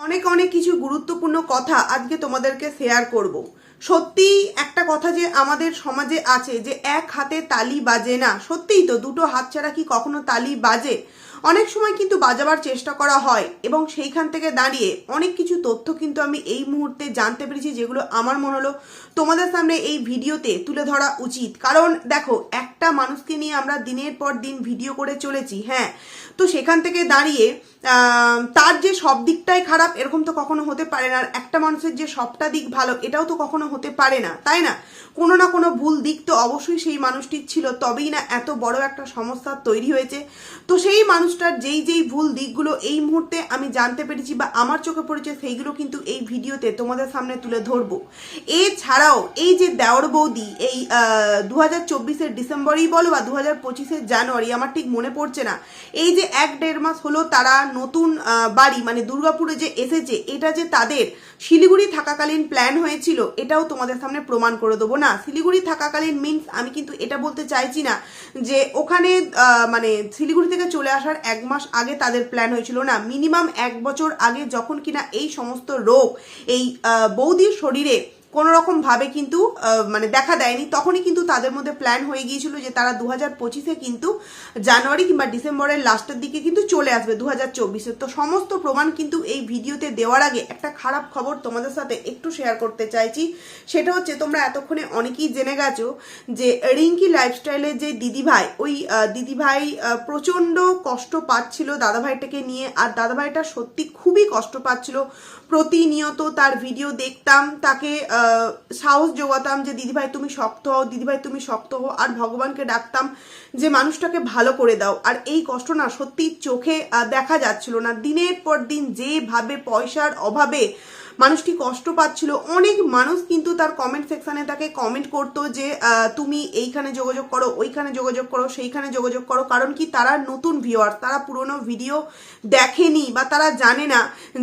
অনেক অনেক কিছু গুরুত্বপূর্ণ কথা আজকে তোমাদেরকে শেয়ার করব। সত্যি একটা কথা যে আমাদের সমাজে আছে যে এক হাতে তালি বাজে না। সত্যিই তো দুটো হাত ছাড়া কি কখনো তালি বাজে? অনেক সময় কিন্তু বাজাবার চেষ্টা করা হয় এবং সেইখান থেকে দাঁড়িয়ে অনেক কিছু তথ্য কিন্তু আমি এই মুহূর্তে জানতে পেরেছি যেগুলো আমার মনে হলো তোমাদের সামনে এই ভিডিওতে তুলে ধরা উচিত। কারণ দেখো, একটা মানুষকে নিয়ে আমরা দিনের পর দিন ভিডিও করে চলেছি হ্যাঁ। তো সেখান থেকে দাঁড়িয়ে তার যে সব দিকটাই খারাপ এরকম তো কখনো হতে পারে না। আর একটা মানুষের যে সবটা দিক ভালো, এটাও তো কখনো হতে পারে না, তাই না? কোনো না কোনো ভুল দিক তো অবশ্যই সেই মানুষটির ছিল, তবেই না এত বড় একটা সমস্যা তৈরি হয়েছে। তো সেই মানুষটার যেই যেই ভুল দিকগুলো এই মুহূর্তে আমি জানতে পেরেছি বা আমার চোখে পড়েছে, সেইগুলো কিন্তু এই ভিডিওতে তোমাদের সামনে তুলে ধরবো। এছাড়াও এই যে দেওর বৌদি, এই দু হাজার চব্বিশের ডিসেম্বরই বলো বা দু হাজার পঁচিশের জানুয়ারি, আমার ঠিক মনে পড়ছে না। এই যে এক দেড় মাস হলো তারা নতুন বাড়ি মানে দুর্গাপুরে যে এসেছে, এটা যে তাদের শিলিগুড়ি থাকাকালীন প্ল্যান হয়েছিল, এটাও তোমাদের সামনে প্রমাণ করে দেবো। না, শিলিগুড়ি থাকাকালীন মিন্স আমি কিন্তু এটা বলতে চাইছি না যে ওখানে মানে শিলিগুড়ি থেকে চলে আসার এক মাস আগে তাদের প্ল্যান হয়েছিল। না মিনিমাম এক বছর আগে যখন কিনা এই সমস্ত রোগ, এই বৌদির শরীরে কোনো রকম ভাবে কিন্তু মানে দেখা দেয়নি। তখনই কিন্তু তাদের মধ্যে প্ল্যান হয়ে গিয়েছিল যে তারা দু হাজার পঁচিশে কিন্তু জানুয়ারি কিংবা ডিসেম্বরের লাস্টের দিকে কিন্তু চলে আসবে দু হাজার চব্বিশে। তো সমস্ত প্রমাণ কিন্তু এই ভিডিওতে দেওয়ার আগে একটা খারাপ খবর তোমাদের সাথে একটু শেয়ার করতে চাইছি। সেটা হচ্ছে তোমরা এতক্ষণে অনেকেই জেনে গেছো যে রিঙ্কি লাইফস্টাইলের যে দিদিভাই, ওই দিদিভাই প্রচণ্ড কষ্ট পাচ্ছিল দাদাভাইটাকে নিয়ে। আর দাদাভাইটা সত্যি খুবই কষ্ট পাচ্ছিল। প্রতিনিয়ত তার ভিডিও দেখতাম, তাকে সাহস জোগাতাম যে, দিদিভাই, তুমি শক্ত হও, দিদিভাই, তুমি শক্ত হও। আর ভগবানকে ডাকতাম যে, মানুষটাকে ভালো করে দাও। আর এই কষ্ট না সত্যি চোখে দেখা যাচ্ছিল না। দিনের পর দিন যেভাবে পয়সার অভাবে মানুষটি কষ্ট পাচ্ছিল। অনেক মানুষ কিন্তু তার কমেন্ট সেকশনে তাকে কমেন্ট করতো যে তুমি এইখানে যোগাযোগ করো, ওইখানে যোগাযোগ করো, সেইখানে যোগাযোগ করো। কারণ কি তারা নতুন ভিউয়ার তারা পুরনো ভিডিও দেখেনি বা তারা জানে না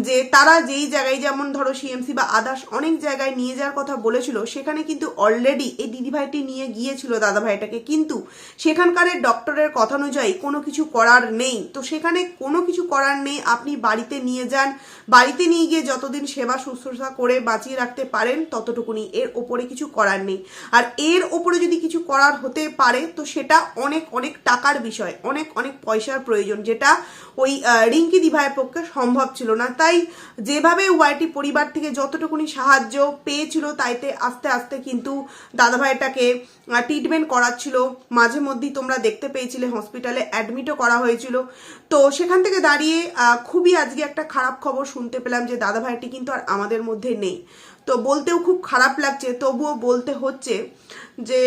যে তারা যেই জায়গায় যেমন ধরো সিএমসি বা আদার্স অনেক জায়গায় নিয়ে যাওয়ার কথা বলেছিল, সেখানে কিন্তু অলরেডি এই দিদিভাইটি নিয়ে গিয়েছিল দাদাভাইটাকে। কিন্তু সেখানকার ডক্টরের কথা অনুযায়ী কোনো কিছু করার নেই। তো সেখানে কোনো কিছু করার নেই। আপনি বাড়িতে নিয়ে যান, বাড়িতে নিয়ে গিয়ে যতদিন সেবা শুশ্রূষা করে বাঁচিয়ে রাখতে পারেন, ততটুকুনি। এর ওপরে কিছু করার নেই। আর এর ওপরে যদি কিছু করার হতে পারে, তো সেটা অনেক অনেক টাকার বিষয়, অনেক অনেক পয়সার প্রয়োজন, যেটা ওই রিঙ্কি দিভাইয়ের পক্ষে সম্ভব ছিল না। তাই যেভাবে ওয়াইটি পরিবার থেকে যতটুকুনি সাহায্য পেয়েছিল, তাইতে আস্তে আস্তে কিন্তু দাদাভাইটাকে ট্রিটমেন্ট করাচ্ছিল। মাঝে মধ্যেই তোমরা দেখতে পেয়েছিলে হসপিটালে অ্যাডমিটও করা হয়েছিল। তো সেখান থেকে দাঁড়িয়ে খুবই আজকে একটা খারাপ খবর শুনতে পেলাম যে দাদাভাইটি কিন্তু আর আমাদের মধ্যে নেই। তো বলতেও খুব খারাপ লাগছে, তবুও বলতে হচ্ছে যে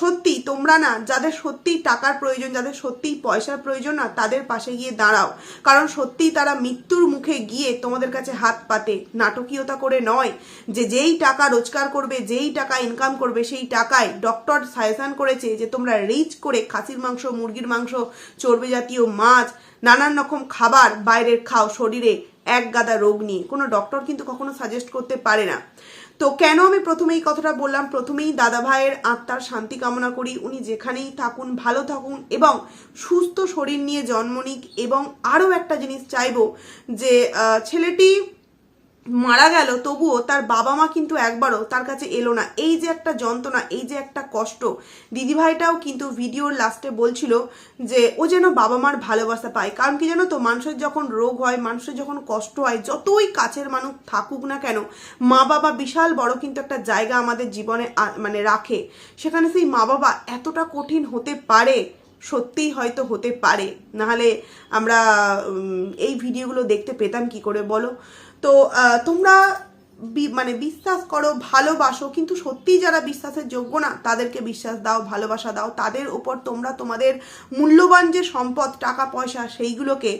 সত্যি তোমরা না, যাদের সত্যিই টাকার প্রয়োজন, যাদের সত্যিই পয়সার প্রয়োজন না, তাদের পাশে গিয়ে দাঁড়াও। কারণ সত্যিই তারা মৃত্যুর মুখে গিয়ে তোমাদের কাছে হাত পাতে। নাটকীয়তা করে নয় যে, যেই টাকা রোজগার করবে, যেই টাকা ইনকাম করবে, সেই টাকায় ডক্টর সাজেশন করেছে যে, তোমরা রিচ করে খাসির মাংস, মুরগির মাংস, চর্বি জাতীয় মাছ, নানান রকম খাবার বাইরের খাও শরীরে। এক গাদা রোগ নিয়ে। কোনো ডক্টর কিন্তু কখনো সাজেস্ট করতে পারে না। তো কেন আমি প্রথমে এই কথাটা বললাম? প্রথমেই দাদা ভাইয়ের আত্মার শান্তি কামনা করি। উনি যেখানেই থাকুন, ভালো থাকুন এবং সুস্থ শরীর নিয়ে জন্ম নিক এবং আরও একটা জিনিস চাইব যে ছেলেটি মারা গেল, তবুও তার বাবা মা কিন্তু একবারও তার কাছে এলো না। এই যে একটা যন্ত্রণা, এই যে একটা কষ্ট, দিদিভাইটাও কিন্তু ভিডিওর লাস্টে বলছিল যে, ও যেন বাবা মার ভালোবাসা পায়। কারণ কি জানো তো, মানুষের যখন রোগ হয়, মানুষের যখন কষ্ট হয়, যতই কাছের মানুষ থাকুক না কেন মা বাবা বিশাল বড় কিন্তু একটা জায়গা আমাদের জীবনে মানে রাখে। সেখানে সেই মা বাবা এতটা কঠিন হতে পারে, সত্যিই হয়তো হতে পারে। নাহলে আমরা এই ভিডিওগুলো দেখতে পেতাম কি করে বলো? তো তোমরা মানে বিশ্বাস করো, ভালোবাসো, কিন্তু সত্যিই যারা বিশ্বাসের যোগ্য না, তাদেরকে বিশ্বাস দাও, ভালোবাসা দাও। তাদের উপর তোমরা তোমাদের মূল্যবান যে সম্পদ, টাকা, পয়সা, সেইগুলোকে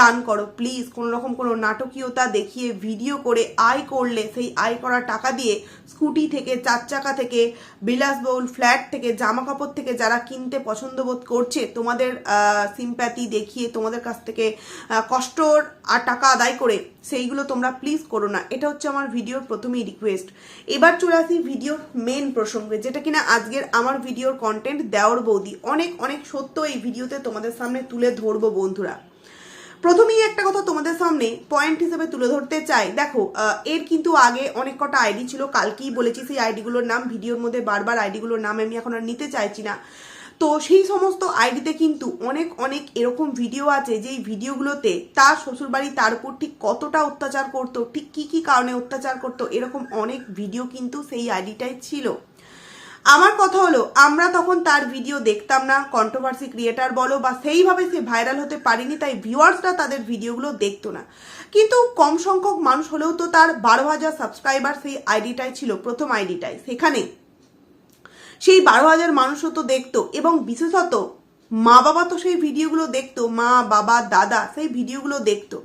দান করো। প্লিজ কোনো রকম কোনো নাটকীয়তা দেখিয়ে ভিডিও করে আয় করলে, সেই আয় করা টাকা দিয়ে স্কুটি থেকে, চার চাকা থেকে বিলাসবহুল ফ্ল্যাট থেকে জামা কাপড় থেকে যারা কিনতে পছন্দ বোধ করছে, তোমাদের সিম্প্যাথি দেখিয়ে তোমাদের কাছ থেকে কষ্টর আর টাকা আদায় করে সেইগুলো তোমরা প্লিজ করো না। এটা হচ্ছে আমার ভিডিওর প্রথমেই রিকোয়েস্ট এবার চলে আসি ভিডিওর মেন প্রসঙ্গে, যেটা কিনা আজকের আমার ভিডিওর কন্টেন্ট দেওয়ার বৌদি। অনেক অনেক সত্য এই ভিডিওতে তোমাদের সামনে তুলে ধরবো বন্ধুরা। প্রথমেই একটা কথা তোমাদের সামনে পয়েন্ট হিসেবে তুলে ধরতে চাই। দেখো এর কিন্তু আগে অনেক কটা আইডি ছিল, কালকেই বলেছি সেই আইডিগুলোর নাম ভিডিওর মধ্যে বারবার আইডিগুলোর নাম আমি এখন আর নিতে চাইছি না। তো সেই সমস্ত আইডিতে কিন্তু অনেক অনেক এরকম ভিডিও আছে, যেই ভিডিওগুলোতে তার শ্বশুরবাড়ি তার উপর ঠিক কতটা অত্যাচার করতো, ঠিক কি কি কারণে অত্যাচার করতো, এরকম অনেক ভিডিও কিন্তু সেই আইডিটাই ছিল। আমার কথা হলো, আমরা তখন তার ভিডিও দেখতাম না কন্ট্রোভার্সি ক্রিয়েটার বলো বা সেইভাবে সে ভাইরাল হতে পারিনি, তাই ভিউয়ার্সরা তাদের ভিডিওগুলো দেখতো না। কিন্তু কম সংখ্যক মানুষ হলেও তো তার বারো হাজার সাবস্ক্রাইবার সেই আইডিটাই ছিল, প্রথম আইডিটাই। সেখানে সেই বারো হাজার মানুষও তো দেখতো এবং বিশেষত মা বাবা তো সেই ভিডিওগুলো দেখতো, মা, বাবা, দাদা সেই ভিডিওগুলো দেখতো।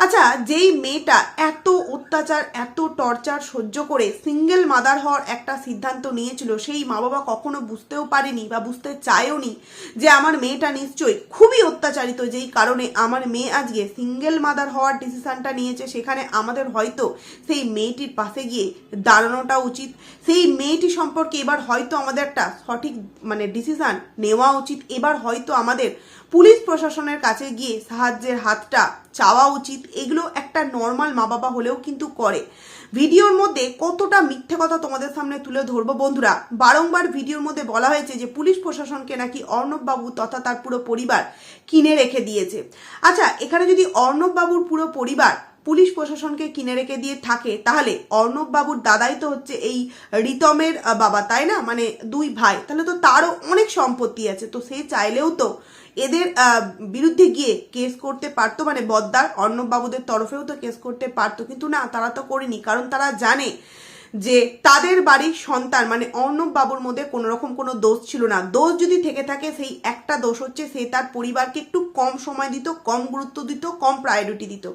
আচ্ছা যেই মেয়েটা এত অত্যাচার, এত টর্চার সহ্য করে সিঙ্গেল মাদার হওয়ার একটা সিদ্ধান্ত নিয়েছিল, সেই মা বাবা কখনো বুঝতেও পারেনি বা বুঝতে চায়ও নি যে আমার মেয়েটা নিশ্চয়ই খুবই অত্যাচারিত। যেই কারণে আমার মেয়ে আজকে সিঙ্গেল মাদার হওয়ার ডিসিশনটা নিয়েছে, সেখানে আমাদের হয়তো সেই মেয়েটির পাশে গিয়ে দাঁড়ানোটা উচিত। সেই মেয়েটি সম্পর্কে এবার হয়তো আমাদের একটা সঠিক মানে ডিসিশান নেওয়া উচিত। এবার হয়তো আমাদের পুলিশ প্রশাসনের কাছে গিয়ে সাহায্যের হাতটা চাওয়া উচিত। এগুলো একটা নর্মাল মা বাবা হলেও কিন্তু করে। ভিডিওর মধ্যে কতটা মিথ্যে কথা তোমাদের সামনে তুলে ধরবো বন্ধুরা? বারংবার ভিডিওর মধ্যে বলা হয়েছে যে পুলিশ প্রশাসনকে নাকি অর্ণব বাবু তথা তার পুরো পরিবার কিনে রেখে দিয়েছে। আচ্ছা এখানে যদি অর্ণব বাবুর পুরো পরিবার পুলিশ প্রশাসনকে কিনে রেখে দিয়ে থাকে, তাহলে অর্ণব বাবুর দাদাই তো হচ্ছে এই রিতমের বাবা, তাই না? মানে দুই ভাই। তাহলে তো তারও অনেক সম্পত্তি আছে। তো সে চাইলেও তো এদের বিরুদ্ধে গিয়ে কেস করতে পারতো মানে বদ্দার অন্নবাবুদের তরফেও তো কেস করতে পারতো, কিন্তু না, তারা তো করেনি, কারণ তারা জানে যে তাদের বাড়ির সন্তান মানে অর্ণব বাবুর মধ্যে কোনো রকম কোনো দোষ ছিল না। দোষ যদি থেকে থাকে, সেই একটা দোষ হচ্ছে সে তার পরিবারকে একটু কম সময় দিত, কম গুরুত্ব দিত, কম প্রায়োরিটি দিত।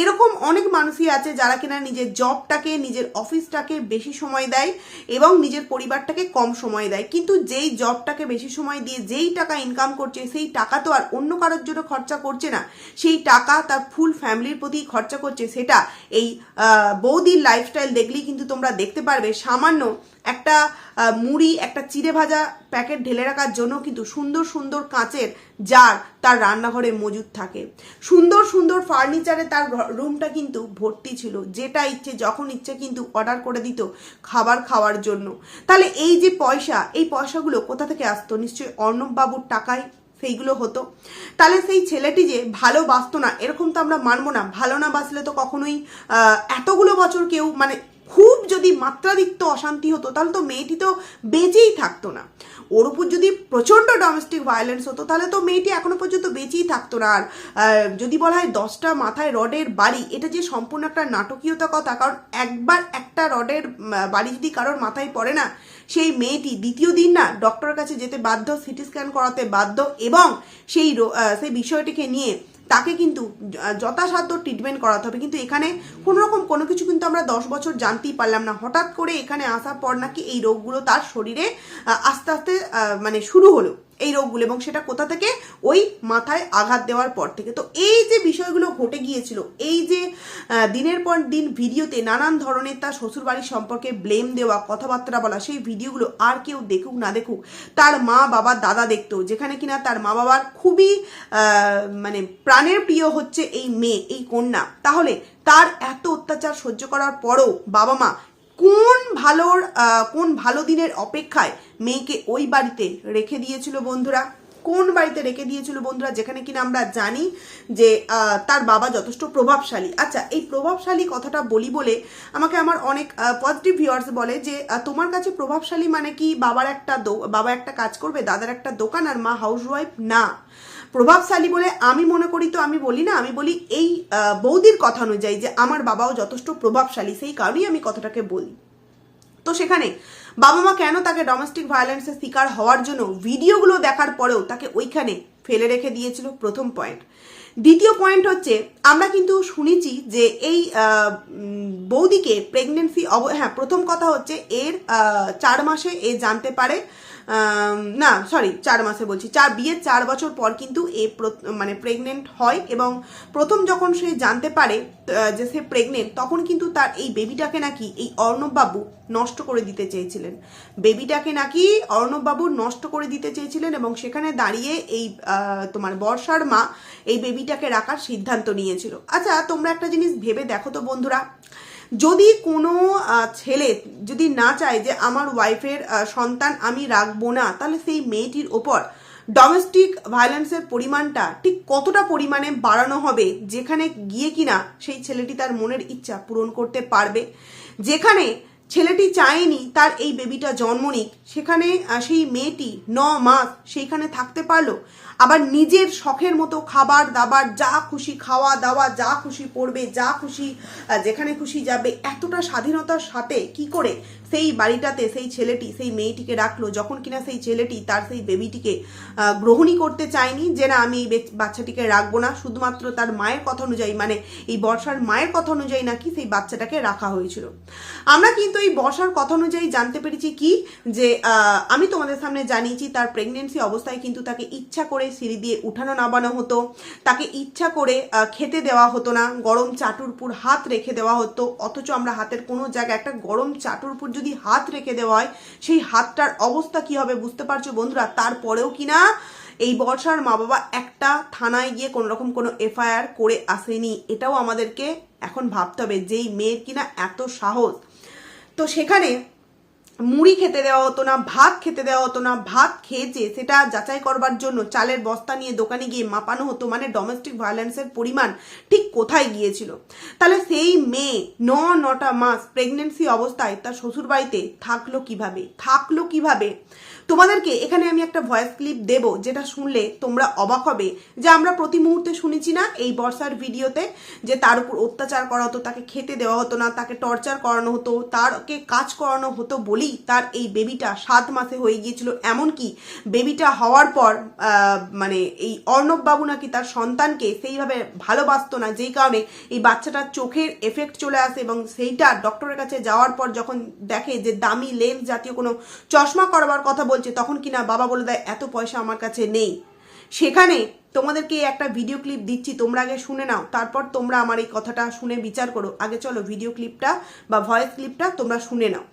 এরকম অনেক মানুষই আছে যারা কিনা নিজের জবটাকে নিজের অফিসটাকে বেশি সময় দেয় এবং নিজের পরিবারটাকে কম সময় দেয়। কিন্তু যেই জবটাকে বেশি সময় দিয়ে যেই টাকা ইনকাম করছে, সেই টাকা তো আর অন্য কারোর জন্য খরচা করছে না। সেই টাকা তার ফুল ফ্যামিলির প্রতি খরচা করছে। সেটা এই বৌদির লাইফস্টাইল দেখলেই কিন্তু তোমরা দেখতে পারবে, সামান্য একটা মুড়ি, একটা চিড়ে ভাজা প্যাকেট ঢেলে রাখার জন্য কিন্তু সুন্দর সুন্দর কাঁচের জার তার রান্নাঘরে মজুদ থাকে। সুন্দর সুন্দর ফার্নিচারে তার রুমটা কিন্তু ভর্তি ছিল। যেটা ইচ্ছে, যখন ইচ্ছে কিন্তু অর্ডার করে দিত খাবার খাওয়ার জন্য। তাহলে এই যে পয়সা, এই পয়সাগুলো কোথা থেকে আসতো? নিশ্চয়ই অর্ণববাবুর টাকায় সেইগুলো হতো। তাহলে সেই ছেলেটি যে ভালো বাসতো না, এরকম তো আমরা মানবো না। ভালো না বাসলে তো কখনোই এতগুলো বছর কেউ মানে খুব যদি মাত্রাতিরিক্ত অশান্তি হতো, তাহলে তো মেয়েটি তো বেঁচেই থাকতো না। ওর উপর যদি প্রচণ্ড ডোমেস্টিক ভায়োলেন্স হতো, তাহলে তো মেয়েটি এখনও পর্যন্ত বেঁচেই থাকতো না। আর যদি বলা হয় দশটা মাথায় রডের বাড়ি, এটা যে সম্পূর্ণ একটা নাটকীয়তা কথা, কারণ একবার একটা রডের বাড়ি যদি কারোর মাথায় পড়ে না, সেই মেয়েটি দ্বিতীয় দিন না ডক্টরের কাছে যেতে বাধ্য সিটি স্ক্যান করাতে বাধ্য, এবং সেই সেই বিষয়টিকে নিয়ে তাকে কিন্তু যথাসাধ্য ট্রিটমেন্ট করাতে হবে। কিন্তু এখানে কোনোরকম কোনো কিছু কিন্তু আমরা দশ বছর জানতেই পারলাম না। হঠাৎ করে এখানে আসার পর নাকি এই রোগগুলো তার শরীরে আস্তে আস্তে মানে শুরু হলো। এই রোগগুলো এবং সেটা কোথা থেকে? ওই মাথায় আঘাত দেওয়ার পর থেকে। তো এই যে বিষয়গুলো ঘটে গিয়েছিল, এই যে দিনের পর দিন ভিডিওতে নানান ধরনের তার শ্বশুরবাড়ির সম্পর্কে ব্লেম দেওয়া, কথাবার্তা বলা, সেই ভিডিওগুলো আর কেউ দেখুক না দেখুক, তার মা বাবা দাদা দেখতো, যেখানে কিনা তার মা বাবার খুবই মানে প্রাণের প্রিয় হচ্ছে এই মেয়ে, এই কন্যা। তাহলে তার এত অত্যাচার সহ্য করার পরও বাবা মা কোন ভালোর কোন ভালো দিনের অপেক্ষায় মেয়েকে ওই বাড়িতে রেখে দিয়েছিল বন্ধুরা? কোন বাড়িতে রেখে দিয়েছিল বন্ধুরা? যেখানে কিনা আমরা জানি যে তার বাবা যথেষ্ট প্রভাবশালী। আচ্ছা এই প্রভাবশালী কথাটা বলি বলে আমাকে আমার অনেক পজিটিভ ভিউয়ার্স বলে যে তোমার কাছে প্রভাবশালী মানে কি? বাবার একটা বাবা একটা কাজ করবে, দাদার একটা দোকান, আর মা হাউস ওয়াইফ না। প্রভাবশালী বলে আমি মনে করি তো আমি বলি না, আমি বলি এই বৌদির কথা অনুযায়ী যে আমার বাবাও যথেষ্ট প্রভাবশালী, সেই কারণেই আমি কথাটাকে বলি। তো সেখানে বাবা মা কেন তাকে ডোমেস্টিক ভায়োলেন্সের শিকার হওয়ার জন্য ভিডিওগুলো দেখার পরেও তাকে ওইখানে ফেলে রেখে দিয়েছিল প্রথম পয়েন্ট দ্বিতীয় পয়েন্ট হচ্ছে, আমরা কিন্তু শুনেছি যে এই বৌদিকে প্রেগনেন্সি অব হ্যাঁ প্রথম কথা হচ্ছে এর চার মাসে এ জানতে পারে। না সরি চার মাসে বলছি। চার, বিয়ের চার বছর পর কিন্তু এ মানে প্রেগনেন্ট হয় এবং প্রথম যখন সে জানতে পারে যে সে প্রেগনেন্ট তখন কিন্তু তার এই বেবিটাকে নাকি এই অর্ণববাবু নষ্ট করে দিতে চেয়েছিলেন। বেবিটাকে নাকি অর্ণববাবু নষ্ট করে দিতে চেয়েছিলেন এবং সেখানে দাঁড়িয়ে এই তোমার বর্ষার মা এই বেবিটাকে রাখার সিদ্ধান্ত নিয়েছিল। আচ্ছা তোমরা একটা জিনিস ভেবে দেখো তো বন্ধুরা। যদি কোনো ছেলে যদি না চায় যে আমার ওয়াইফের সন্তান আমি রাখব না, তাহলে সেই মেয়েটির ওপর ডোমেস্টিক ভায়োলেন্সের পরিমাণটা ঠিক কতটা পরিমাণে বাড়ানো হবে, যেখানে গিয়ে কিনা সেই ছেলেটি তার মনের ইচ্ছা পূরণ করতে পারবে। যেখানে ছেলেটি চায়নি তার এই বেবিটা জন্ম নিক, সেখানে সেই মেয়েটি ন মাস সেইখানে থাকতে পারল। আবার নিজের শখের মতো খাবার দাবার, যা খুশি খাওয়া দাওয়া, যা খুশি পড়বে, যা খুশি যেখানে খুশি যাবে, এতটা স্বাধীনতার সাথে কি করে সেই বাড়িটাতে সেই ছেলেটি, সেই মেয়েটিকে রাখল যখন কিনা সেই ছেলেটি তার সেই বেবিটিকে গ্রহণই করতে চায়নি যে না, আমি এই বাচ্চাটিকে রাখব না। শুধুমাত্র তার মায়ের কথা অনুযায়ী মানে এই বর্ষার মায়ের কথা অনুযায়ী নাকি সেই বাচ্চাটাকে রাখা হয়েছিল। আমরা কিন্তু এই বর্ষার কথা অনুযায়ী জানতে পেরেছি কি? যে আমি তোমাদের সামনে জানিয়েছি তার প্রেগনেন্সি অবস্থায় কিন্তু তাকে ইচ্ছা করে সিঁড়ি দিয়ে উঠানো নামানো হতো। তাকে ইচ্ছা করে খেতে দেওয়া হতো না। গরম চাটুরপুর হাত রেখে দেওয়া হতো। অথচ আমরা হাতের কোনো জায়গায় একটা গরম চাটুরপুর যদি হাত রেখে দেওয়া হয়, সেই হাতটার অবস্থা কি হবে বুঝতে পারছ বন্ধুরা? তারপরেও কিনা এই বর্ষার মা বাবা একটা থানায় গিয়ে কোনো রকম কোনো এফআইআর করে আসেনি। এটাও আমাদেরকে এখন ভাবতে হবে, যেই মেয়ের কিনা এত সাহস। তো সেখানে মুড়ি খেতে দেওয়া হতো না, ভাত খেতে দেওয়া হতো না, ভাত খেয়েছে সেটা যাচাই করবার জন্য চালের বস্তা নিয়ে দোকানে গিয়ে মাপানো হতো মানে ডোমেস্টিক ভায়োলেন্সের পরিমাণ ঠিক কোথায় গিয়েছিল। তাহলে সেই মেয়ে ন, নটা মাস প্রেগনেন্সি অবস্থায় তার শ্বশুরবাড়িতে থাকল কীভাবে? থাকল কীভাবে? তোমাদেরকে এখানে আমি একটা ভয়েস ক্লিপ দেব যেটা শুনলে তোমরা অবাক হবে, যে আমরা প্রতি মুহূর্তে শুনেছি না এই বর্ষার ভিডিওতে যে তার উপর অত্যাচার করা হতো, তাকে খেতে দেওয়া হতো না, তাকে টর্চার করানো হতো, তারকে কাজ করানো হতো বলেই তার এই বেবিটা সাত মাসে হয়ে গিয়েছিল। এমনকি বেবিটা হওয়ার পর মানে এই অর্ণব বাবু নাকি তার সন্তানকে সেইভাবে ভালোবাসতো না, যেই কারণে এই বাচ্চাটার চোখের এফেক্ট চলে আসে এবং সেইটা ডক্টরের কাছে যাওয়ার পর যখন দেখে যে দামি লেন্স জাতীয় কোনো চশমা করবার কথা বলছে, তখন কিনা বাবা বলে দেয়, এত পয়সা আমার কাছে নেই। সেখানে তোমাদেরকে একটা ভিডিও ক্লিপ দিচ্ছি, তোমরা আগে শুনে নাও, তারপর তোমরা আমার এই কথাটা শুনে বিচার করো। আগে চলো ভিডিও ক্লিপটা বা ভয়েস ক্লিপটা তোমরা শুনে নাও।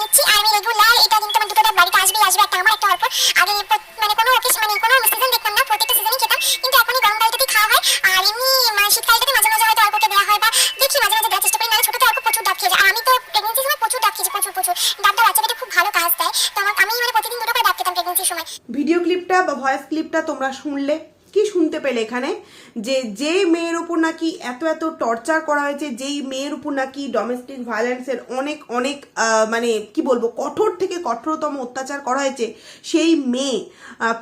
নিচ্ছি আর আমি রেগুলার এটা কিন্তু আমার বাড়িতে আসবে আসবে, একটা আমার, একটা অল্প আগে মানে কোনো occasion- মানে কোনো সিজন দেখতাম না, প্রত্যেকটা খেতাম। কিন্তু এখন এই গরমকালটাতেই খাওয়া হয়। আর এমনি মানে শীতকালটাতে মাঝে মাঝে হয়তো অল্পকে দেওয়া হয় বা দেখি মাঝে মাঝে দেওয়ার চেষ্টা করি তো অল্প প্রচুর ডাব আমি তো প্রেগনেন্সির সময় প্রচুর ডাব খেয়েছি, প্রচুর প্রচুর। ডাবটা বাচ্চা পেটে খুব ভালো কাজ দেয়। তো আমার আমি মানে প্রতিদিন দুটো করে ডাব খেতাম প্রেগনেন্সির সময়। ভিডিও ক্লিপটা বা ভয়েস ক্লিপটা তোমরা শুনলে। কি শুনতে পেলে এখানে? যে যে মেয়ের উপর নাকি এত এত টর্চার করা হয়েছে, যেই মেয়ের উপর নাকি ডোমেস্টিক ভায়োলেন্সের অনেক অনেক মানে কি বলব, কঠোর থেকে কঠোরতম অত্যাচার করা হয়েছে, সেই মেয়ে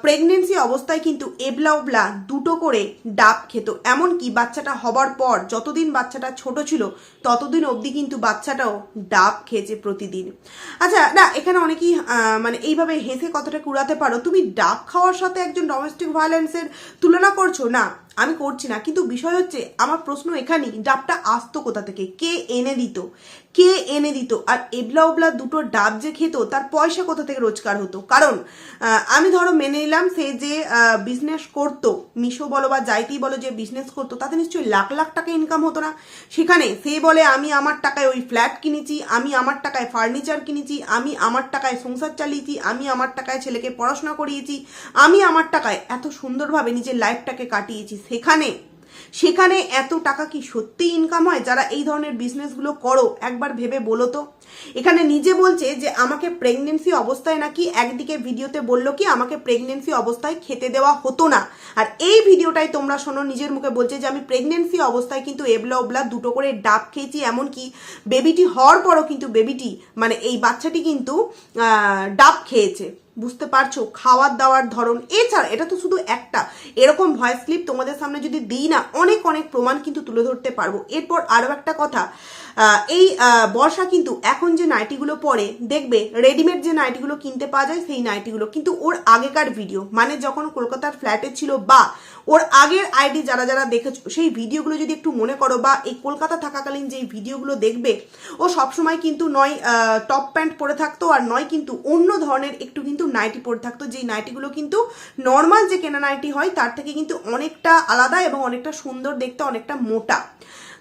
প্রেগনেন্সি অবস্থায় কিন্তু এবলা ওবলা দুটো করে ডাব খেত। এমনকি বাচ্চাটা হবার পর যতদিন বাচ্চাটা ছোট ছিল, ততদিন অবধি কিন্তু বাচ্চাটাও ডাব খেয়েছে প্রতিদিন। আচ্ছা না, এখানে অনেকেই মানে এইভাবে হেসে কথাটা কুড়াতে পারো। তুমি ডাব খাওয়ার সাথে একজন ডোমেস্টিক ভায়োলেন্সের তুলনা করছ? না আমি করছি না। কিন্তু বিষয় হচ্ছে, আমার প্রশ্ন এখানেই, ডাবটা আসতো কোথা থেকে? কে এনে দিত? কে এনে দিত? আর এবলা ওবলা দুটো ডাব যে খেত, তার পয়সা কোথা থেকে রোজগার হতো? কারণ আমি ধরো মেনে নিলাম সে যে বিজনেস করতো, মিশো বলো বা যাইতেই বলো যে বিজনেস করতো, তাতে নিশ্চয়ই লাখ লাখ টাকা ইনকাম হতো না। সেখানে সে বলে, আমি আমার টাকায় ওই ফ্ল্যাট কিনেছি, আমি আমার টাকায় ফার্নিচার কিনেছি, আমি আমার টাকায় সংসার চালিয়েছি, আমি আমার টাকায় ছেলেকে পড়াশোনা করিয়েছি, আমি আমার টাকায় এত সুন্দরভাবে নিজের লাইফটাকে কাটিয়েছি। সেখানে সেখানে এত টাকা কি সত্যি ইনকাম হয়? যারা এই ধরনের বিজনেসগুলো করো, একবার ভেবে বলো তো। এখানে নিজে বলছে যে, আমাকে প্রেগনেন্সি অবস্থায় নাকি একদিকে ভিডিওতে বলল কি, আমাকে প্রেগনেন্সি অবস্থায় খেতে দেওয়া হতো না। আর এই ভিডিওটাই তোমরা শোনো, নিজের মুখে বলছে যে, আমি প্রেগনেন্সি অবস্থায় কিন্তু এবলা ওবলা দুটো করে ডাব খেয়েছি, এমনকি বেবিটি হওয়ার পরও কিন্তু বেবিটি মানে এই বাচ্চাটি কিন্তু ডাব খেয়েছে। বুঝতে পারছ? খাওয়ার দাওয়ার ধরন। এছাড়া এটা তো শুধু একটা। এরকম ভয়েস ক্লিপ তোমাদের সামনে যদি দিই না, অনেক অনেক প্রমাণ কিন্তু তুলে ধরতে পারব। এরপর আরও একটা কথা। এই বর্ষা কিন্তু এখন যে নাইটিগুলো পরে, দেখবে রেডিমেড যে নাইটিগুলো কিনতে পাওয়া যায়, সেই নাইটিগুলো কিন্তু ওর আগেকার ভিডিও মানে যখন কলকাতার ফ্ল্যাটে ছিল বা ওর আগের আইডি যারা যারা দেখেছ, সেই ভিডিওগুলো যদি একটু মনে করো বা এই কলকাতা থাকাকালীন যেই ভিডিওগুলো দেখবে, ও সবসময় কিন্তু নয় টপ প্যান্ট পরে থাকতো আর নয় কিন্তু অন্য ধরনের একটু কিন্তু নাইটি পরে থাকতো। যেই নাইটিগুলো কিন্তু নর্মাল যে কেনা নাইটি হয়, তার থেকে কিন্তু অনেকটা আলাদা এবং অনেকটা সুন্দর দেখতে, অনেকটা মোটা।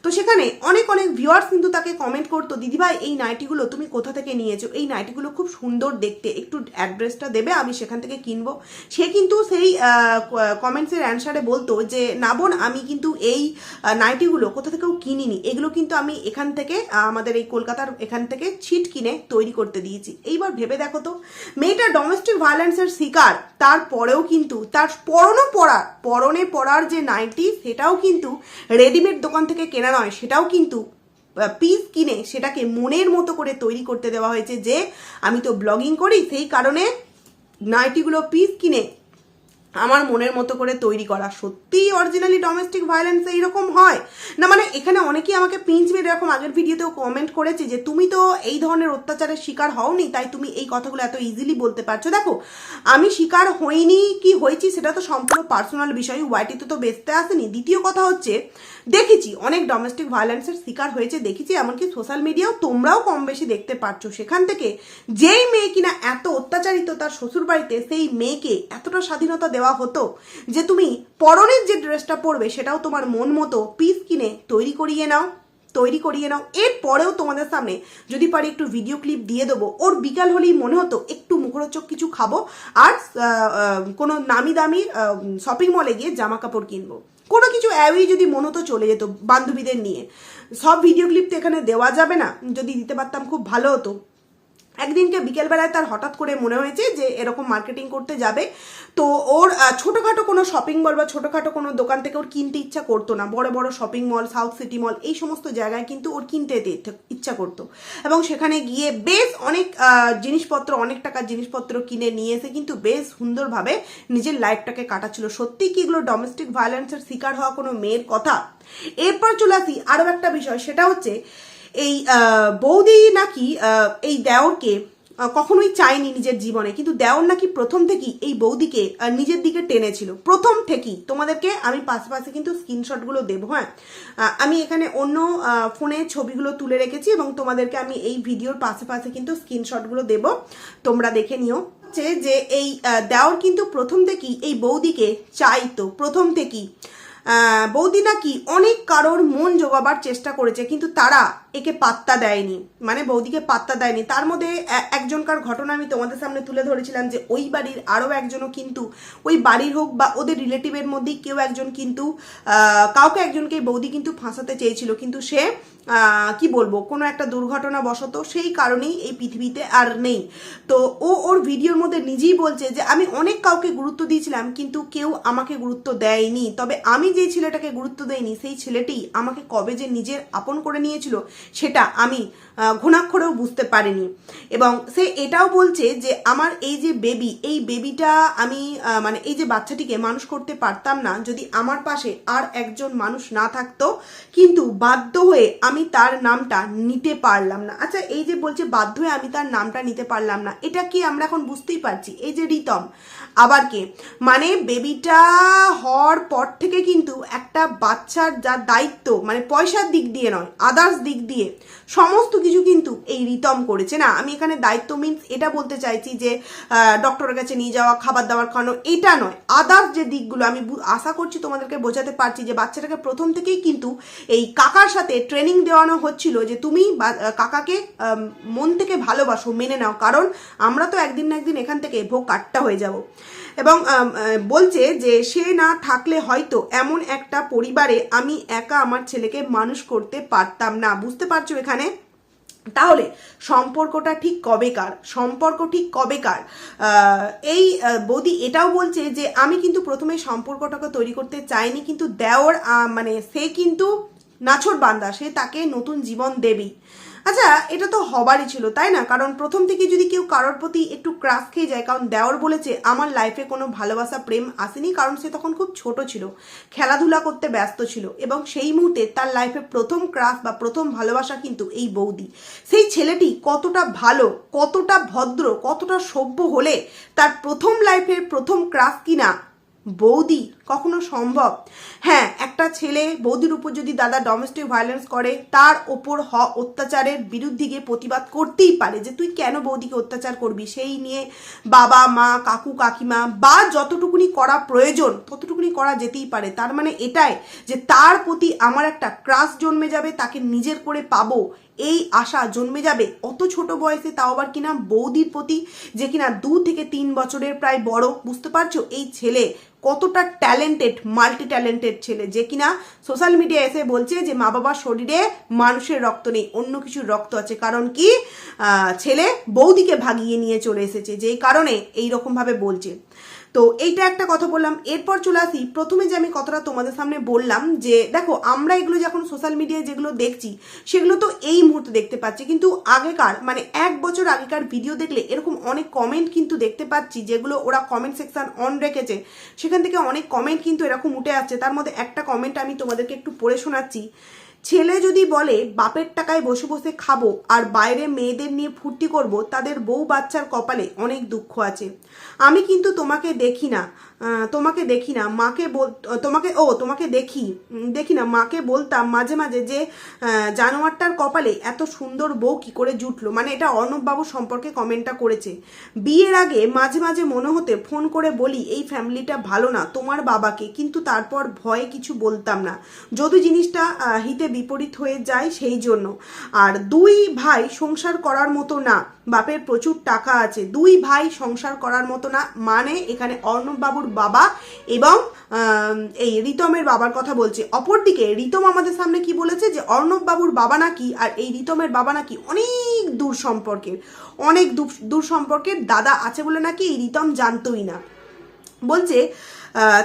তো সেখানে অনেক অনেক ভিউয়ার্স কিন্তু তাকে কমেন্ট করতো দিদিভাই এই নাইটিগুলো তুমি কোথা থেকে নিয়েছো? এই নাইটিগুলো খুব সুন্দর দেখতে, একটু অ্যাড্রেসটা দেবে, আমি সেখান থেকে কিনবো। সে কিন্তু সেই কমেন্টসের অ্যান্সারে বলতো যে, না বোন, আমি কিন্তু এই নাইটিগুলো কোথা থেকেও কিনিনি। এগুলো কিন্তু আমি এখান থেকে আমাদের এই কলকাতার এখান থেকে ছিট কিনে তৈরি করতে দিয়েছি। এইবার ভেবে দেখো তো, মেয়েটা ডোমেস্টিক ভায়োলেন্সের শিকার তারপরেও কিন্তু, তার পরনও পরা, পরনে পরার যে নাইটি, সেটাও কিন্তু রেডিমেড দোকান থেকে কেনা নয়, সেটাও কিন্তু পিস কিনে সেটাকে মনের মতো করে তৈরি করতে দেওয়া হয়েছে যে, আমি তো ব্লগিং করি, সেই কারণে নাইটিগুলো পিস কিনে আমার মনের মতো করে তৈরি করা। সত্যিই অরিজিনালি ডোমেস্টিক ভায়োলেন্স এইরকম হয়। না মানে এখানে অনেকেই আমাকে পিঞ্চ মেরে, এরকম আগের ভিডিওতেও কমেন্ট করেছে যে, তুমি তো এই ধরনের অত্যাচারের শিকার হওনি, তাই তুমি এই কথাগুলো এত ইজিলি বলতে পারছ। দেখো, আমি শিকার হইনি কি হয়েছি, সেটা তো সম্পূর্ণ পার্সোনাল বিষয়। ওয়াইটিতে তো বেচতে আসেনি। দ্বিতীয় কথা হচ্ছে দেখেছি, অনেক ডোমেস্টিক ভায়োলেন্সের শিকার হয়েছে, দেখেছি, এমনকি সোশ্যাল মিডিয়াও তোমরাও কম বেশি দেখতে পাচ্ছ। সেখান থেকে যেই মেয়ে কিনা এত অত্যাচারিত তার শ্বশুর বাড়িতে সেই মেয়েকে এতটা স্বাধীনতা দেওয়া হতো যে তুমি পরনের যে ড্রেসটা পরবে, সেটাও তোমার মন মতো পিস কিনে তৈরি করিয়ে নাও, তৈরি করিয়ে নাও। এরপরেও তোমাদের সামনে যদি পারি একটু ভিডিও ক্লিপ দিয়ে দেবো। ওর বিকাল হলেই মনে হতো, একটু মুখরোচক কিছু খাব, আর কোনো নামি দামি শপিং মলে গিয়ে জামা কাপড় কিনবো। কোনো কিছু অ্যাওই যদি মনে তো চলে যেত বান্ধবীদের নিয়ে। সব ভিডিও ক্লিপ তো এখানে দেওয়া যাবে না। যদি দিতে পারতাম খুব ভালো হতো। একদিনকে বিকেলবেলায় তার হঠাৎ করে মনে হয়েছে যে এরকম মার্কেটিং করতে যাবে। তো ওর ছোটোখাটো কোনো শপিং মল বা ছোটোখাটো কোনো দোকান থেকে ওর কিনতে ইচ্ছা করতো না। বড় বড় shopping mall south city mall এই সমস্ত জায়গায় কিন্তু ওর কিনতে যেতে ইচ্ছা- ইচ্ছা করতো। এবং সেখানে গিয়ে বেশ অনেক জিনিসপত্র, অনেক টাকার জিনিসপত্র কিনে নিয়ে এসে কিন্তু বেশ সুন্দরভাবে নিজের লাইফটাকে কাটাচ্ছিল। সত্যি কি এগুলো ডোমেস্টিক ভায়োলেন্সের শিকার হওয়া কোনো মেয়ের কথা? এরপর চলে আসি আরও একটা বিষয়, সেটা হচ্ছে এই বৌদি নাকি এই দেওরকে কখনোই চায়নি নিজের জীবনে। কিন্তু দেওর নাকি প্রথম থেকেই এই বৌদিকে নিজের দিকে টেনেছিল। প্রথম থেকেই। তোমাদেরকে আমি পাশে পাশে কিন্তু স্ক্রিনশটগুলো দেবো হ্যাঁ? আমি এখানে অন্য ফোনে ছবিগুলো তুলে রেখেছি এবং তোমাদেরকে আমি এই ভিডিওর পাশে পাশে কিন্তু স্ক্রিনশটগুলো দেবো। তোমরা দেখে নিও। যে এই দেওর কিন্তু প্রথম থেকেই এই বৌদিকে চাইতো। প্রথম থেকেই। বৌদি নাকি অনেক কারোর মন জোগাবার চেষ্টা করেছে, কিন্তু তারা একে পাত্তা দেয়নি। মানে বৌদিকে পাত্তা দেয়নি। তার মধ্যে একজনকার ঘটনা আমি তোমাদের সামনে তুলে ধরেছিলাম যে ওই বাড়ির আরও একজনও কিন্তু, ওই বাড়ির হোক বা ওদের রিলেটিভের মধ্যেই কেউ একজন কিন্তু কাউকে একজনকে বৌদি কিন্তু ফাঁসাতে চেয়েছিল। কিন্তু সে কি বলব, কোনো একটা দুর্ঘটনা বশত সেই কারণেই এই পৃথিবীতে আর নেই। তো ও ওর ভিডিওর মধ্যে নিজেই বলছে যে, আমি অনেক কাউকে গুরুত্ব দিয়েছিলাম, কিন্তু কেউ আমাকে গুরুত্ব দেয়নি। তবে আমি যে ছেলেটাকে গুরুত্ব দেইনি, সেই ছেলেটি আমাকে কবে যে নিজের আপন করে নিয়েছিল, সেটা আমি ঘুণাক্ষরেও বুঝতে পারিনি। এবং সে এটাও বলছে যে, আমার এই যে বেবি, এই বেবিটা আমি মানে এই যে বাচ্চাটিকে মানুষ করতে পারতাম না, যদি আমার পাশে আর একজন মানুষ না থাকতো, কিন্তু বাধ্য হয়ে আমি তার নামটা নিতে পারলাম না। আচ্ছা এই যে বলছে বাধ্য হয়ে আমি তার নামটা নিতে পারলাম না, এটা কি আমরা এখন বুঝতেই পারছি? এই যে রিতম, আবার কে? মানে বেবিটা হওয়ার পর থেকে কিন্তু একটা বাচ্চার যা দায়িত্ব মানে পয়সার দিক দিয়ে নয় আদার্স দিক দিয়ে, সমস্ত কিছু কিন্তু এই রিতম করেছে না? আমি এখানে দায়িত্ব মিনস এটা বলতে চাইছি যে ডক্টরের কাছে নিয়ে যাওয়া, খাবার দাবার খাওয়ানো, এটা নয়। আদার্স যে দিকগুলো, আমি আশা করছি তোমাদেরকে বোঝাতে পারছি যে বাচ্চাটাকে প্রথম থেকেই কিন্তু এই কাকার সাথে ট্রেনিং দেওয়ানো হচ্ছিল যে তুমি কাকাকে মন থেকে ভালোবাসো মেনে নাও। কারণ আমরা তো একদিন না একদিন এখান থেকে ভোগ কাট্টা হয়ে যাব। এবং বলছে যে সে না থাকলে হয়তো এমন একটা পরিবারে আমি একা আমার ছেলেকে মানুষ করতে পারতাম না। বুঝতে পারছ এখানে? তাহলে সম্পর্কটা ঠিক কবেকার সম্পর্ক ঠিক কবেকার এই বৌদি এটাও বলছে যে আমি কিন্তু প্রথমে সম্পর্কটাকে তৈরি করতে চাইনি কিন্তু আহ, মানে সে কিন্তু নাছর বান্দা, সে তাকে নতুন জীবন দেবেই। আচ্ছা এটা তো হবারই ছিল, তাই না? কারণ প্রথম থেকে যদি কেউ কারোর প্রতি একটু ক্রাশ খেয়ে যায়, কারণ দেওর বলেছে, আমার লাইফে কোনো ভালোবাসা, প্রেম আসেনি, কারণ সে তখন খুব ছোট ছিল, খেলাধুলা করতে ব্যস্ত ছিল এবং সেই মুহূর্তে তার লাইফে প্রথম ক্রাশ বা প্রথম ভালোবাসা কিন্তু এই বৌদি। সেই ছেলেটি কতটা ভালো, কতটা ভদ্র, কতটা সভ্য হলে তার প্রথম লাইফের প্রথম ক্রাশ কিনা বৌদি, কখনো সম্ভব? হ্যাঁ একটা ছেলে বৌদির উপর যদি দাদা ডোমেস্টিক ভায়োলেন্স করে, তার ওপর হ, অত্যাচারের বিরুদ্ধে গিয়ে প্রতিবাদ করতেই পারে। যে তুই কেন বৌদিকে অত্যাচার করবি? সেই নিয়ে বাবা, মা, কাকু, কাকিমা, বা যতটুকুনি করা প্রয়োজন, ততটুকুনি করা যেতেই পারে। তার মানে এটাই যে তার প্রতি আমার একটা ক্রাশ জন্মে যাবে, তাকে নিজের করে পাবো এই আশা জন্মে যাবে। অত ছোট বয়সে তাও আবার কিনা বৌদির প্রতি যে কিনা দু থেকে তিন বছরের প্রায় বড়, বুঝতে পারছ? এই ছেলে কতটা ট্যালেন্টেড মাল্টি ট্যালেন্টেড ছেলে যে কিনা সোশ্যাল মিডিয়া এসে বলছে যে মা বাবার শরীরে মানুষের রক্ত নেই, অন্য কিছুর রক্ত আছে। কারণ কি? ছেলে বৌদিকে ভাগিয়ে নিয়ে চলে এসেছে। যেই কারণে এই রকমভাবে বলছে। তো এইটা একটা কথা বললাম। এরপর চলে আসি। প্রথমে যে আমি কথাটা তোমাদের সামনে বললাম যে, দেখো, আমরা এগুলো যখন সোশ্যাল মিডিয়ায় যেগুলো দেখছি, সেগুলো তো এই মুহূর্তে দেখতে পাচ্ছি। কিন্তু আগেকার মানে এক বছর আগেকার ভিডিও দেখলে এরকম অনেক কমেন্ট কিন্তু দেখতে পাচ্ছি, যেগুলো ওরা কমেন্ট সেকশন অন রেখেছে। সেখান থেকে অনেক কমেন্ট কিন্তু এরকম উঠে আসছে। তার মধ্যে একটা কমেন্ট আমি তোমাদেরকে একটু পড়ে শোনাচ্ছি। ছেলে যদি বলে, বাপের টাকায় বসে বসে খাব আর বাইরে মেয়েদের নিয়ে ফুর্তি করব, তাদের বউ বাচ্চার কপালে অনেক দুঃখ আছে। আমি কিন্তু তোমাকে দেখি না। তোমাকে দেখি না, মাকে বল তোমাকে, ও, তোমাকে দেখি দেখি না, মাকে বলতাম মাঝে মাঝে যে জানোয়ারটার কপালে এত সুন্দর বউ কি করে জুটলো। মানে এটা অর্ণববাবু সম্পর্কে কমেন্টটা করেছে। বিয়ের আগে মাঝে মাঝে মনে হতে ফোন করে বলি, এই ফ্যামিলিটা ভালো না, তোমার বাবাকে। কিন্তু তারপর ভয়ে কিছু বলতাম না। যদি জিনিসটা হিতে বিপরীত হয়ে যায়, সেই জন্য। আর দুই ভাই সংসার করার মতো না। বাপের প্রচুর টাকা আছে। দুই ভাই সংসার করার মতো না। মানে এখানে অর্ণববাবুর বাবা এবং এই রিতমের বাবার কথা বলছে। অপরদিকে রিতম আমাদের সামনে কি বলেছে যে, অর্ণববাবুর বাবা নাকি আর এই রিতমের বাবা নাকি অনেক দূর সম্পর্কের। অনেক দূর- সম্পর্কের দাদা আছে বলে নাকি এই রিতম জানতোই না। বলছে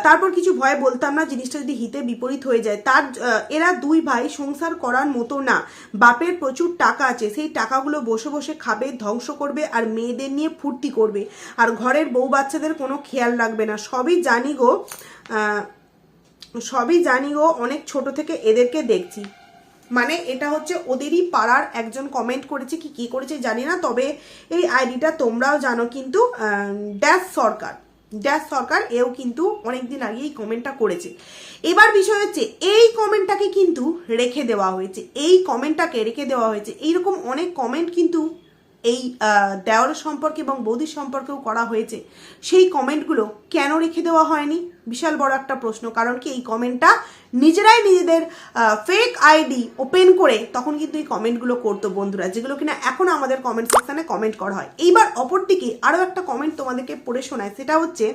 তারপর কিছু ভয়ে বলতাম না, জিনিসটা যদি হিতে বিপরীত হয়ে যায়। তার এরা দুই ভাই সংসার করার মতো না। বাপের প্রচুর টাকা আছে, সেই টাকাগুলো বসে বসে খাবে, ধ্বংস করবে আর মেয়েদের নিয়ে ফুর্তি করবে। আর ঘরের বউ বাচ্চাদের কোনো খেয়াল রাখবে না। সবই জানি গো সবই জানি গো, অনেক ছোট থেকে এদেরকে দেখছি। মানে এটা হচ্ছে ওদেরই পাড়ার একজন কমেন্ট করেছে কি কি করেছে জানি না, তবে এই আইডিটা তোমরাও জানো কিন্তু ড্যাশ সরকার। ড্যাশ সরকার এও কিন্তু অনেকদিন আগে এই কমেন্টটা করেছে। এবার বিষয় হচ্ছে, এই কমেন্টটাকে কিন্তু রেখে দেওয়া হয়েছে। এই কমেন্টটাকে রেখে দেওয়া হয়েছে। এইরকম অনেক কমেন্ট কিন্তু এই আহ, দেওয়ালের সম্পর্কে এবং বৌদির সম্পর্কেও করা হয়েছে। সেই কমেন্টগুলো কেন রেখে দেওয়া হয়নি? বিশাল বড় একটা প্রশ্ন। কারণ কি এই কমেন্টটা নিজেরাই নিজেদের ফেক আইডি ওপেন করে তখন কিন্তু এই কমেন্টগুলো করতো বন্ধুরা যেগুলো কিনা এখন আমাদের কমেন্ট সেকশানে কমেন্ট করা হয়। এইবার অপরদিকে আরও একটা কমেন্ট তোমাদেরকে পড়ে শোনায়। সেটা হচ্ছে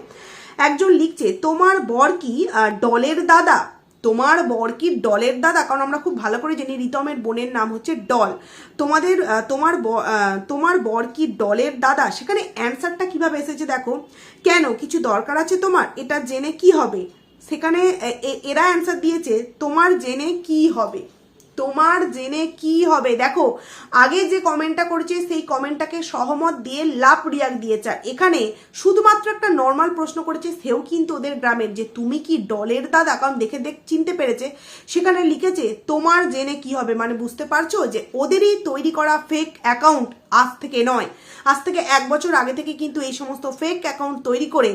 একজন লিখছে তোমার বর কি ডলের দাদা? তোমার বর কি ডলের দাদা? কারণ আমরা খুব ভালো করে জানি রিতমের বোনের নাম হচ্ছে ডল। তোমাদের তোমার তোমার বর কি ডলের দাদা? সেখানে অ্যান্সারটা কীভাবে এসেছে দেখো। কেন? কিছু দরকার আছে তোমার? এটা জেনে কি হবে? সেখানে এরা অ্যান্সার দিয়েছে, তোমার জেনে কি হবে? তোমার জেনে কি হবে? দেখো, আগে যে কমেন্টটা করেছে, সেই কমেন্টটাকে সহমত দিয়ে লাভ রিয়াক্ট দিয়েছে। এখানে শুধুমাত্র একটা নর্মাল প্রশ্ন করেছে, সেও কিন্তু ওদের গ্রামের। যে তুমি কি ডলের দাদা? কারণ দেখে দেখ, চিনতে পেরেছে। সেখানে লিখেছে, তোমার জেনে কি হবে? মানে বুঝতে পারছ যে ওদেরই তৈরি করা ফেক অ্যাকাউন্ট আজ থেকে নয়। আজ থেকে এক বছর আগে থেকে কিন্তু এই সমস্ত ফেক অ্যাকাউন্ট তৈরি করে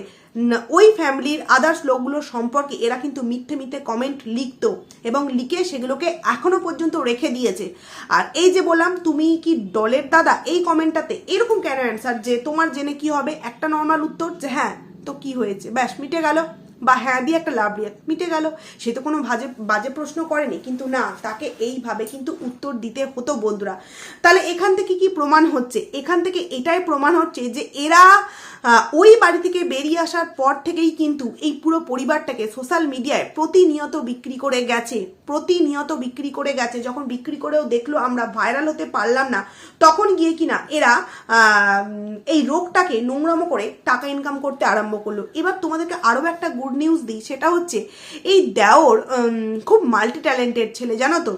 ওই ফ্যামিলির আদার্স লোকগুলোর সম্পর্কে এরা কিন্তু মিথ্যে মিথ্যে কমেন্ট লিখতো এবং লিখে সেগুলোকে এখনও পর্যন্ত রেখে দিয়েছে। আর এই যে বললাম, তুমি কি ডলের দাদা? এই কমেন্টটাতে এরকম কেন অ্যান্সার যে তোমার জেনে কি হবে? একটা নর্মাল উত্তর যে হ্যাঁ তো কি হয়েছে? ব্যাস, মিটে গেল। বা হ্যাঁ দিয়ে একটা লাভ রিয়াক্ট মিটে গেল। সে তো কোনো বাজে বাজে প্রশ্ন করেনি। কিন্তু না, তাকে এইভাবে কিন্তু উত্তর দিতে হতো বন্ধুরা। তাহলে এখান থেকে কি প্রমাণ হচ্ছে? এখান থেকে এটাই প্রমাণ হচ্ছে যে এরা ওই বাড়ি থেকে বেরিয়ে আসার পর থেকেই কিন্তু এই পুরো পরিবারটাকে সোশ্যাল মিডিয়ায় প্রতিনিয়ত বিক্রি করে গেছে, প্রতিনিয়ত বিক্রি করে গেছে। যখন বিক্রি করেও দেখল আমরা ভাইরাল হতে পারলাম না, তখন গিয়ে কিনা এরা এই রোগটাকে নোংরামো করে টাকা ইনকাম করতে আরম্ভ করল। এবার তোমাদেরকে আরও একটা গুড নিউজ দিই, সেটা হচ্ছে এই দেওর খুব মাল্টি ট্যালেন্টেড ছেলে, জানো তো?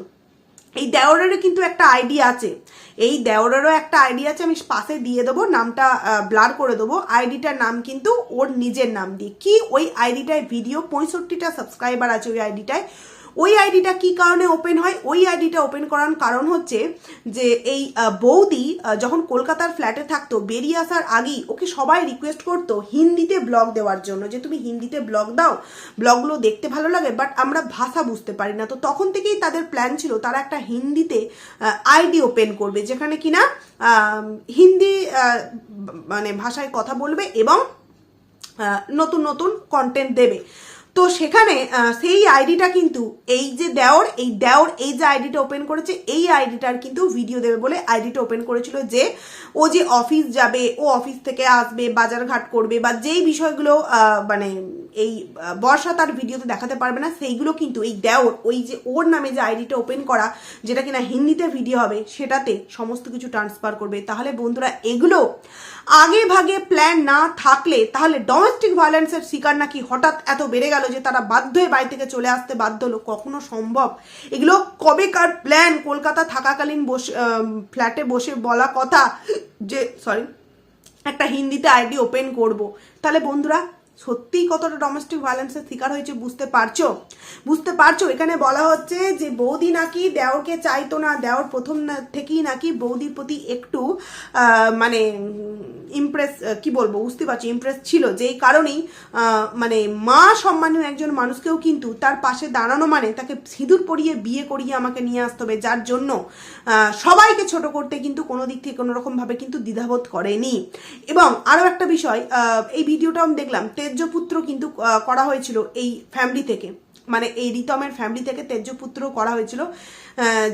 এই দেওরেরও কিন্তু একটা আইডিয়া আছে। এই দেওরেরও একটা আইডি আছে, আমি পাশে দিয়ে দেবো, নামটা ব্লার করে দেবো। আইডিটার নাম কিন্তু ওর নিজের নাম দিয়ে। কি ওই আইডিটায় ভিডিও পঁয়ষট্টিটা সাবস্ক্রাইবার আছে ওই আইডিটায় ওই আইডিটা কি কারণে ওপেন হয়? ওই আইডিটা ওপেন করার কারণ হচ্ছে যে এই বৌদি যখন কলকাতার ফ্ল্যাটে থাকতো, বেরিয়ে আসার আগেই ওকে সবাই রিকোয়েস্ট করতো হিন্দিতে ব্লগ দেওয়ার জন্য যে, তুমি হিন্দিতে ব্লগ দাও। ব্লগগুলো দেখতে ভালো লাগে বাট আমরা ভাষা বুঝতে পারি না। তো তখন থেকেই তাদের প্ল্যান ছিল, তারা একটা হিন্দিতে আইডি ওপেন করবে, যেখানে কিনা হিন্দি মানে ভাষায় কথা বলবে এবং নতুন নতুন কন্টেন্ট দেবে। তো সেখানে সেই আইডিটা কিন্তু এই যে দেওর, এই দেওর এই যে আইডিটা ওপেন করেছে, এই আইডিটার কিন্তু ভিডিও দেবে বলে আইডিটা ওপেন করেছিল যে ও যে অফিস যাবে, ও অফিস থেকে আসবে, বাজারঘাট করবে বা যেই বিষয়গুলো মানে এই বর্ষা তার ভিডিওতে দেখাতে পারবে না, সেইগুলো কিন্তু এই দেওর, ওই যে ওর নামে যে আইডিটা ওপেন করা, যেটা কিনা হিন্দিতে ভিডিও হবে, সেটাতে সমস্ত কিছু ট্রান্সফার করবে। তাহলে বন্ধুরা, এগুলো আগে ভাগে প্ল্যান না থাকলে তাহলে ডোমেস্টিক ভায়োলেন্সের শিকার নাকি হঠাৎ এত বেড়ে গেল যে তারা বাধ্য হয়ে বাড়ি থেকে চলে আসতে বাধ্য হলো? কখনো সম্ভব? এগুলো কবেকার প্ল্যান কলকাতা থাকাকালীন বসে ফ্ল্যাটে বসে বলা কথা যে সরি একটা হিন্দিতে আইডি ওপেন করব। তাহলে বন্ধুরা, সত্যিই কতটা ডোমেস্টিক ভায়োলেন্সের শিকার হয়েছে বুঝতে পারছ? বুঝতে পারছ? এখানে বলা হচ্ছে যে, বৌদি নাকি দেওরকে চাইতো না, দেওর প্রথম থেকেই নাকি বৌদির প্রতি একটু মানে ইমপ্রেস কি বলব, বুঝতে পারছি ইমপ্রেস ছিল। যেই কারণেই মানে মা সম্মানীয় একজন মানুষকেও কিন্তু তার পাশে দাঁড়ানো মানে তাকে সিঁদুর পরিয়ে বিয়ে করিয়ে আমাকে নিয়ে আসতে হবে, যার জন্য সবাইকে ছোট করতে কিন্তু কোনো দিক থেকে কোনো রকমভাবে কিন্তু দ্বিধাবোধ করেনি। এবং আরও একটা বিষয় এই ভিডিওটা আমি দেখলাম তেজপুত্র কিন্তু করা হয়েছিল এই ফ্যামিলি থেকে। মানে এই রিতমের ফ্যামিলি থেকে তেজপুত্র করা হয়েছিল।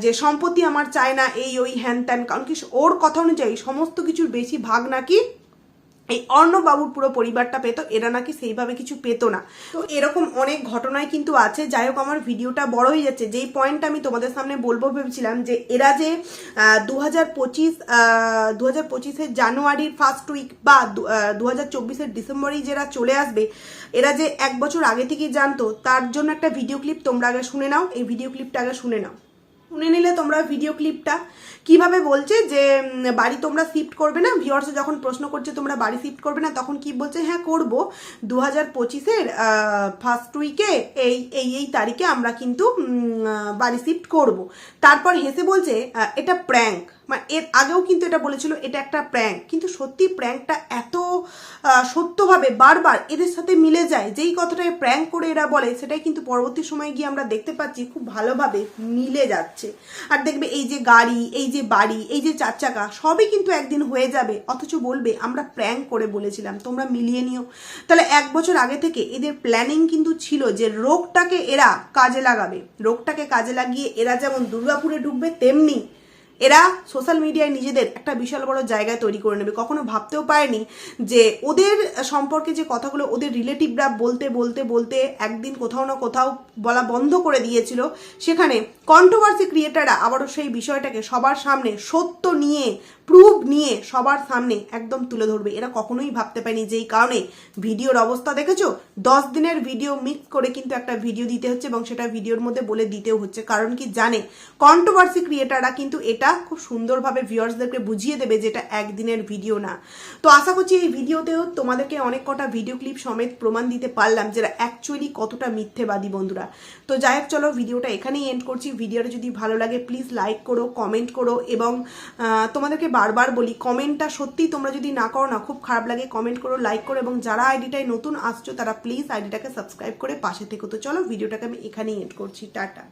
যে সম্পত্তি আমার চায় না, এই ওই হ্যান ত্যান, কারণ কি ওর কথা অনুযায়ী সমস্ত কিছুর বেশি ভাগ নাকি এই অর্ণবাবুর পুরো পরিবারটা পেত, এরা নাকি সেইভাবে কিছু পেতো না। তো এরকম অনেক ঘটনায় কিন্তু আছে, যাই হোক আমার ভিডিওটা বড় হয়ে যাচ্ছে। যেই পয়েন্টটা আমি তোমাদের সামনে বলব ভেবেছিলাম যে এরা যে দু হাজার পঁচিশ দু হাজার পঁচিশের জানুয়ারির ফার্স্ট উইক বা দু হাজার চব্বিশের ডিসেম্বরেই যারা চলে আসবে, এরা যে এক বছর আগে থেকেই জানতো, তার জন্য একটা ভিডিও ক্লিপ তোমরা আগে শুনে নাও। এই ভিডিও ক্লিপটা আগে শুনে নাও। শুনে নিলে তোমরা ভিডিও ক্লিপটা কীভাবে বলছে যে বাড়ি তোমরা শিফট করবে না? ভিওর্স যখন প্রশ্ন করছে, তোমরা বাড়ি শিফট করবে না? তখন কি বলছে? হ্যাঁ করব। দু হাজার পঁচিশের ফার্স্ট উইকে এই এই এই তারিখে আমরা কিন্তু বাড়ি শিফট করব। তারপর হেসে বলছে এটা প্র্যাঙ্ক মানে এর আগেও কিন্তু এটা বলেছিল, এটা একটা প্র্যাঙ্ক কিন্তু সত্যি প্র্যাঙ্কটা এত সত্যভাবে বারবার এদের সাথে মিলে যায়, যেই কথাটায় প্র্যাঙ্ক করে এরা বলে, সেটাই কিন্তু পরবর্তী সময়ে গিয়ে আমরা দেখতে পাচ্ছি খুব ভালোভাবে মিলে যাচ্ছে। আর দেখবে এই যে গাড়ি, এই যে বাড়ি, এই যে চার চাকা, সবই কিন্তু একদিন হয়ে যাবে। অথচ বলবে, আমরা প্র্যাঙ্ক করে বলেছিলাম, তোমরা মিলিয়ে নিও। তাহলে এক বছর আগে থেকে এদের প্ল্যানিং কিন্তু ছিল যে রোগটাকে এরা কাজে লাগাবে। রোগটাকে কাজে লাগিয়ে এরা যেমন দুর্গাপুরে ঢুকবে তেমনি এরা সোশ্যাল মিডিয়ায় নিজেদের একটা বিশাল বড় জায়গায় তৈরি করে নেবে। কখনো ভাবতেও পারেনি যে ওদের সম্পর্কে যে কথাগুলো ওদের রিলেটিভরা বলতে বলতে বলতে একদিন কোথাও না কোথাও বলা বন্ধ করে দিয়েছিল। সেখানে কন্ট্রোভার্সি ক্রিয়েটাররা আবারও সেই বিষয়টাকে সবার সামনে, সত্য নিয়ে প্রুফ নিয়ে সবার সামনে একদম তুলে ধরবে। এরা কখনোই ভাবতে পারেনি যেই কারণে ভিডিওর অবস্থা দেখেছ? দশ দিনের ভিডিও মিক্স করে কিন্তু একটা ভিডিও দিতে হচ্ছে এবং সেটা ভিডিওর মধ্যে বলে দিতেও হচ্ছে। কারণ কি জানে? কন্ট্রোভার্সি ক্রিয়েটাররা কিন্তু এটা খুব সুন্দরভাবে ভিউয়ার্সদেরকে বুঝিয়ে দেবে যেটা একদিনের ভিডিও না। তো আশা করছি এই ভিডিওতেও তোমাদেরকে অনেক কটা ভিডিও ক্লিপ সমেত প্রমাণ দিতে পারলাম যেটা অ্যাকচুয়ালি কতটা মিথ্যেবাদী বন্ধুরা। তো যাই হোক, চলো ভিডিওটা এখানেই এন্ড করছি। ভিডিওটা যদি ভালো লাগে প্লিজ লাইক করো কমেন্ট করো এবং তোমাদেরকে বারবার বলি কমেন্টটা সত্যি তোমরা যদি না করো না, খুব খারাপ লাগে কমেন্ট করো লাইক করো এবং যারা আইডিটায় নতুন আসছো, তারা প্লিজ আইডিটাকে সাবস্ক্রাইব করে পাশে থেকো। তো চলো, ভিডিওটাকে আমি এখানেই এড করছি। টাটা।